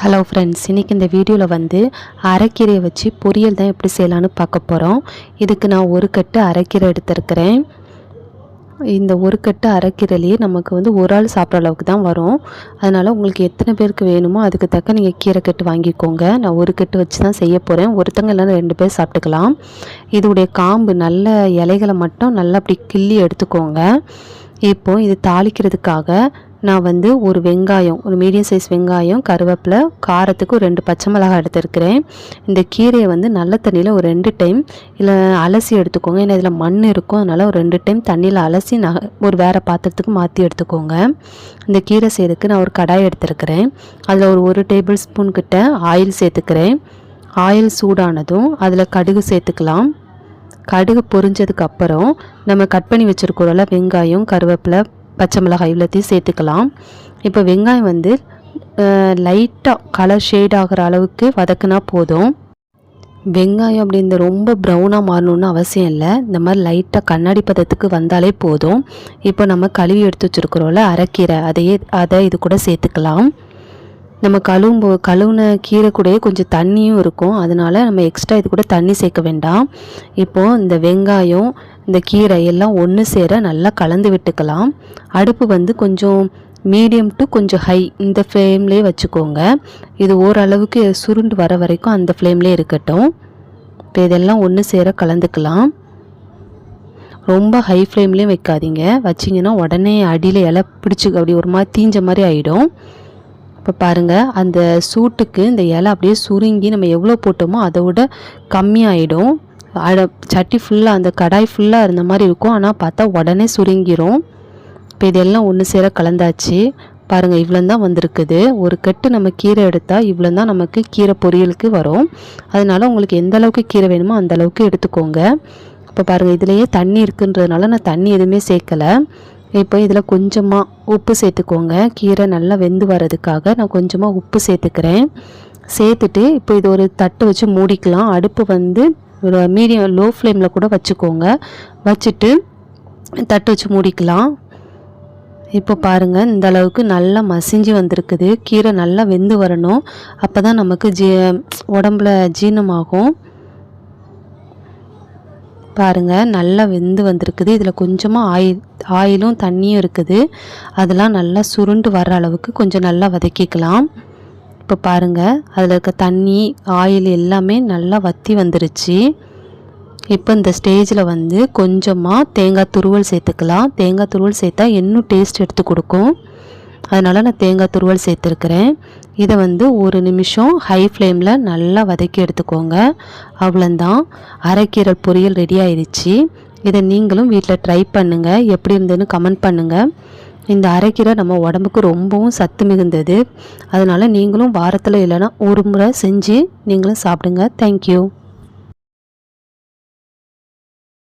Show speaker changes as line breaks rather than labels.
Hello friends இன்றைக்கி இந்த வீடியோவில் வந்து அரைக்கீரையை வச்சு பொரியல் தான் எப்படி செய்யலான்னு பார்க்க போகிறோம் இதுக்கு நான் ஒரு கட்டு அரைக்கீரை எடுத்திருக்கிறேன். இந்த ஒரு கட்டு அரைக்கீரையிலேயே நமக்கு வந்து ஒரு ஆள் சாப்பிட்ற அளவுக்கு தான் வரும். அதனால் உங்களுக்கு எத்தனை பேருக்கு வேணுமோ அதுக்கு தக்க நீங்கள் கீரை கட்டு வாங்கிக்கோங்க. நான் ஒரு கட்டு வச்சு தான் செய்ய போகிறேன் ஒருத்தங்க இல்லைன்னா ரெண்டு பேர் சாப்பிட்டுக்கலாம். இதோடைய காம்பு நல்ல இலைகளை மட்டும் நல்லா அப்படி கிள்ளி எடுத்துக்கோங்க. இப்போ இது தாளிக்கிறதுக்காக நான் வந்து ஒரு வெங்காயம் ஒரு மீடியம் சைஸ் வெங்காயம் கருவேப்பிலை காரத்துக்கு ஒரு ரெண்டு பச்சை மிளகாய் எடுத்துருக்கிறேன். இந்த கீரையை வந்து நல்ல தண்ணியில் ஒரு ரெண்டு டைம் இல்லை அலசி எடுத்துக்கோங்க. ஏன்னா இதில் மண் இருக்கும். அதனால் ஒரு ரெண்டு டைம் தண்ணியில் அலசி நான் ஒரு வேறு பாத்திரத்துக்கு மாற்றி எடுத்துக்கோங்க. இந்த கீரை செய்யறதுக்கு நான் ஒரு கடாய் எடுத்துருக்கிறேன். அதில் ஒரு ஒரு டேபிள் ஸ்பூன் கிட்ட ஆயில் சேர்த்துக்கிறேன். ஆயில் சூடானதும் அதில் கடுகு சேர்த்துக்கலாம். கடுகு பொரிஞ்சதுக்கப்புறம் நம்ம கட் பண்ணி வச்சுருக்கிறோம்ல வெங்காயம் கருவேப்பிலை பச்சை மிளகாய் இவ்வளோத்தையும் சேர்த்துக்கலாம். இப்போ வெங்காயம் வந்து லைட்டாக கலர் ஷேட் ஆகிற அளவுக்கு வதக்குனா போதும். வெங்காயம் அப்படி இந்த ரொம்ப ப்ரௌனாக மாறணும்னு அவசியம் இல்லை. இந்த மாதிரி லைட்டாக கண்ணாடி பதத்துக்கு வந்தாலே போதும். இப்போ நம்ம கழுவி எடுத்து வச்சுருக்குறோம்ல அரைக்கீரை அதையே அதை இது கூட சேர்த்துக்கலாம். நம்ம கழுவும் போ கழுவுன கீரை கூடயே கொஞ்சம் தண்ணியும் இருக்கும். அதனால் நம்ம எக்ஸ்ட்ரா இது கூட தண்ணி சேர்க்க வேண்டாம். இப்போது இந்த வெங்காயம் இந்த கீரை எல்லாம் ஒன்று சேர நல்லா கலந்து விட்டுக்கலாம். அடுப்பு வந்து கொஞ்சம் மீடியம் டு கொஞ்சம் ஹை இந்த ஃப்ளேம்லேயே வச்சுக்கோங்க. இது ஓரளவுக்கு சுருண்டு வர வரைக்கும் அந்த ஃப்ளேம்லேயே இருக்கட்டும். இப்போ இதெல்லாம் ஒன்று சேர கலந்துக்கலாம். ரொம்ப ஹை ஃப்ளேம்லேயும் வைக்காதீங்க. வச்சிங்கன்னா உடனே அடியில் இலை பிடிச்சி அப்படி ஒரு மாதிரி தீஞ்ச மாதிரி ஆகிடும் இப்போ பாருங்கள் அந்த சூட்டுக்கு இந்த இலை அப்படியே சுருங்கி நம்ம எவ்வளோ போட்டோமோ அதை விட கம்மியாயிடும். அட சட்டி ஃபுல்லாக அந்த கடாய் ஃபுல்லாக இருந்த மாதிரி இருக்கும். ஆனால் பார்த்தா உடனே சுருங்கிரும். இப்போ இதெல்லாம் ஒன்று சேர கலந்தாச்சு. பாருங்கள் இவ்வளோ தான் வந்திருக்குது. ஒரு கட்டு நம்ம கீரை எடுத்தால் இவ்வளோ தான் நமக்கு கீரை பொரியலுக்கு வரும். அதனால் உங்களுக்கு எந்த அளவுக்கு கீரை வேணுமோ அந்த அளவுக்கு எடுத்துக்கோங்க. இப்போ பாருங்கள் இதுலேயே தண்ணி இருக்குன்றதுனால நான் தண்ணி எதுவுமே சேர்க்கலை. இப்போ இதில் கொஞ்சமாக உப்பு சேர்த்துக்கோங்க. கீரை நல்லா வெந்து வர்றதுக்காக நான் கொஞ்சமாக உப்பு சேர்த்துக்கிறேன். சேர்த்துட்டு இப்போ இது ஒரு தட்டு வச்சு மூடிக்கலாம். அடுப்பு வந்து மீடியம் லோ ஃப்ளேமில் கூட வச்சுக்கோங்க. வச்சுட்டு தட்டு வச்சு மூடிக்கலாம். இப்போ பாருங்கள் இந்த அளவுக்கு நல்லா மசிஞ்சு வந்திருக்குது. கீரை நல்லா வெந்து வரணும். அப்போ தான் நமக்கு ஜீ உடம்புல ஜீரணமாகும். பாருங்கள் நல்லா வெந்து வந்திருக்குது. இதில் கொஞ்சமாக ஆயில் ஆயிலும் தண்ணியும் இருக்குது. அதெல்லாம் நல்லா சுருண்டு வர அளவுக்கு கொஞ்சம் நல்லா வதக்கிக்கலாம். இப்போ பாருங்கள் அதில் இருக்க தண்ணி ஆயில் எல்லாமே நல்லா வற்றி வந்துருச்சு. இப்போ இந்த ஸ்டேஜில் வந்து கொஞ்சமாக தேங்காய் துருவல் சேர்த்துக்கலாம். தேங்காய் துருவல் சேர்த்தா இன்னும் டேஸ்ட் எடுத்து கொடுக்கும். அதனால் நான் தேங்காய் துருவல் சேர்த்துருக்குறேன். இதை வந்து ஒரு நிமிஷம் ஹை ஃப்ளேமில் நல்லா வதக்கி எடுத்துக்கோங்க. அவ்வளோந்தான் அரைக்கீரை பொரியல் ரெடி ஆயிடுச்சு. இதை நீங்களும் வீட்டில் ட்ரை பண்ணுங்கள் எப்படி இருந்ததுன்னு கமெண்ட் பண்ணுங்கள் இந்த அரைக்கீரை நம்ம உடம்புக்கு ரொம்பவும் சத்து மிகுந்தது. அதனால் நீங்களும் வாரத்தில் இல்லைன்னா ஒரு முறை செஞ்சு நீங்களும் சாப்பிடுங்க. தேங்க்யூ